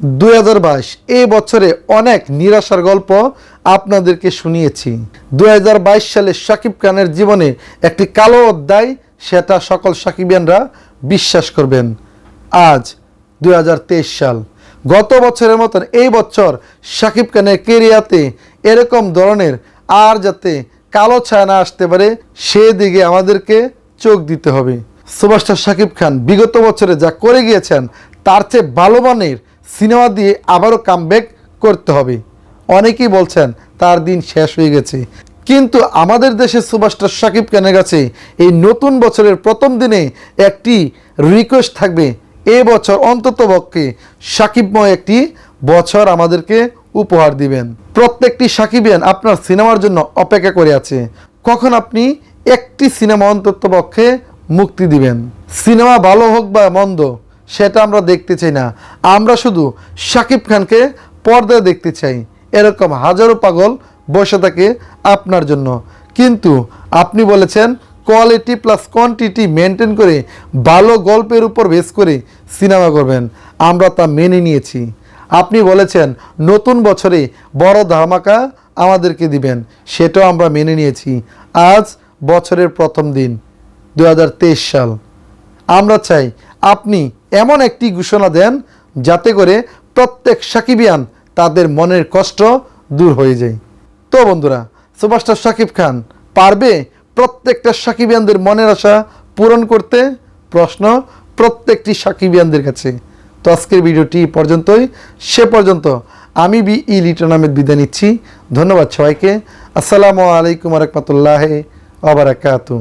দুই হাজার বাইশ, এই বছরে অনেক নিরাশার গল্প আপনাদেরকে শুনিয়েছি। দু হাজার বাইশ সালে শাকিব খানের জীবনে একটি কালো অধ্যায়, সেটা সকল সাকিবিয়ানরা বিশ্বাস করবেন। আজ দু হাজার তেইশ সাল। গত বছরের মতন এই বছর শাকিব খানের কেরিয়াতে এরকম ধরনের আর যাতে কালো ছায়া না আসতে পারে, সেদিকে আমাদেরকে চোখ দিতে হবে। সুপারস্টার শাকিব খান বিগত বছরে যা করে গিয়েছেন, তার চেয়ে ভালো মানের সিনেমা দিয়ে আবারও কামব্যাক করতে হবে। অনেকেই বলছেন, তার দিন শেষ হয়ে গেছে। কিন্তু আমাদের দেশের সুপারস্টার সাকিব খানের কাছে এই নতুন বছরের প্রথম দিনে একটি রিকোয়েস্ট থাকবে। এ বছর অন্তত পক্ষে সাকিবময় একটি বছর আমাদেরকে উপহার দিবেন। প্রত্যেকটি সাকিবিয়ান আপনার সিনেমার জন্য অপেক্ষা করে আছে। কখন আপনি একটি সিনেমা অন্তত পক্ষে মুক্তি দিবেন? সিনেমা ভালো হোক বা মন্দ সেটা আমরা দেখতে চাই না। আমরা শুধু শাকিব খানকে পর্দায় দেখতে চাই। এরকম হাজারো পাগল বসে থাকে আপনার জন্য। কিন্তু আপনি বলেছেন কোয়ালিটি প্লাস কোয়ান্টিটি মেনটেন করে ভালো গল্পের উপর বেস করে সিনেমা করবেন। আমরা তা মেনে নিয়েছি। আপনি বলেছেন নতুন বছরে বড় ধামাকা আমাদেরকে দিবেন। সেটাও আমরা মেনে নিয়েছি। আজ বছরের প্রথম দিন দু হাজার তেইশ সাল। আমরা চাই আপনি এমন একটি ঘোষণা দেন যাতে করে প্রত্যেক সাকিবিয়ান তাদের মনের কষ্ট দূর হয়ে যায়। তো বন্ধুরা, সুপারস্টার শাকিব খান, পারবে প্রত্যেকটা সাকিবিয়ানদের মনের আশা পূরণ করতে? প্রশ্ন প্রত্যেকটি সাকিবিয়ানদের কাছে। তো আজকের ভিডিওটি পর্যন্তই। সে পর্যন্ত আমি বি ই লিটন আহমেদ বিদায় নিচ্ছি। ধন্যবাদ সবাইকে। আসসালামু আলাইকুম রহমতুল্লাহ আবরাকাতু